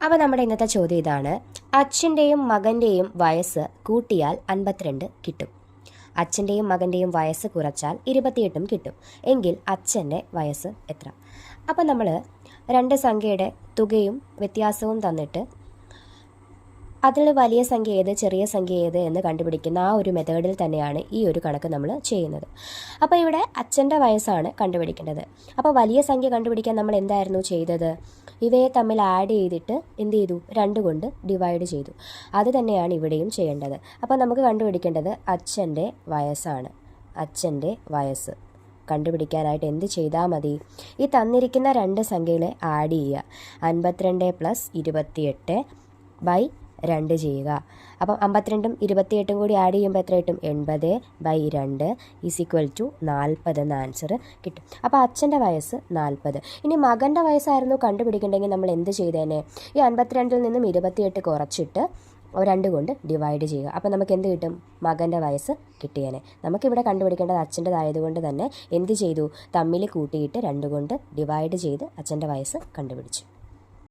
അപ്പോൾ നമ്മുടെ ഇന്നത്തെ ചോദ്യം ഇതാണ്. അച്ഛന്റെയും മകന്റെയും വയസ്സ് കൂട്ടിയാൽ അൻപത്തിരണ്ട് കിട്ടും. അച്ഛന്റെയും മകന്റെയും വയസ്സ് കുറച്ചാൽ ഇരുപത്തിയെട്ടും കിട്ടും. എങ്കിൽ അച്ഛന്റെ വയസ്സ് എത്ര? അപ്പം നമ്മൾ രണ്ട് സംഖ്യയുടെ തുകയും വ്യത്യാസവും തന്നിട്ട് അതിൽ വലിയ സംഖ്യ ഏത് ചെറിയ സംഖ്യ ഏത് എന്ന് കണ്ടുപിടിക്കുന്ന ആ ഒരു മെത്തേഡിൽ തന്നെയാണ് ഈ ഒരു കണക്ക് നമ്മൾ ചെയ്യുന്നത്. അപ്പോൾ ഇവിടെ അച്ഛന്റെ വയസ്സാണ് കണ്ടുപിടിക്കേണ്ടത്. അപ്പോൾ വലിയ സംഖ്യ കണ്ടുപിടിക്കാൻ നമ്മൾ എന്തായിരുന്നു ചെയ്തത്? ഇവയെ തമ്മിൽ ആഡ് ചെയ്തിട്ട് എന്ത് ചെയ്തു? രണ്ട് കൊണ്ട് ഡിവൈഡ് ചെയ്തു. അത് തന്നെയാണ് ഇവിടെയും ചെയ്യേണ്ടത്. അപ്പോൾ നമുക്ക് കണ്ടുപിടിക്കേണ്ടത് അച്ഛന്റെ വയസ്സാണ്. അച്ഛന്റെ വയസ്സ്. കണ്ടുപിടിക്കാനായിട്ട് എന്ത് ചെയ്താൽ മതി? ഈ തന്നിരിക്കുന്ന രണ്ട് സംഖ്യകളെ ആഡ് ചെയ്യുക. അൻപത്തിരണ്ട് പ്ലസ് ഇരുപത്തിയെട്ട് ബൈ രണ്ട് ചെയ്യുക. അപ്പം അമ്പത്തിരണ്ടും ഇരുപത്തിയെട്ടും കൂടി ആഡ് ചെയ്യുമ്പോൾ എത്ര കിട്ടും എൺപത് ബൈ രണ്ട് ഈസ് ഈക്വൽ ടു നാൽപ്പത് എന്ന ആൻസർ കിട്ടും. അപ്പോൾ അച്ഛന്റെ വയസ്സ് നാൽപ്പത് ഇനി മകന്റെ വയസ്സായിരുന്നു കണ്ടുപിടിക്കണ്ടെങ്കിൽ നമ്മൾ എന്ത് ചെയ്തേനെ? ഈ അൻപത്തിരണ്ടിൽ നിന്നും ഇരുപത്തിയെട്ട് കുറച്ചിട്ട് രണ്ട് കൊണ്ട് ഡിവൈഡ് ചെയ്യുക. അപ്പോൾ നമുക്ക് എന്ത് കിട്ടും? മകന്റെ വയസ്സ് കിട്ടിയേനെ. നമുക്കിവിടെ കണ്ടുപിടിക്കേണ്ടത് അച്ഛന്റെതായതുകൊണ്ട് തന്നെ എന്ത് ചെയ്തു? തമ്മിൽ കൂട്ടിയിട്ട് രണ്ട് കൊണ്ട് ഡിവൈഡ് ചെയ്ത് അച്ഛന്റെ വയസ്സ് കണ്ടുപിടിച്ചു.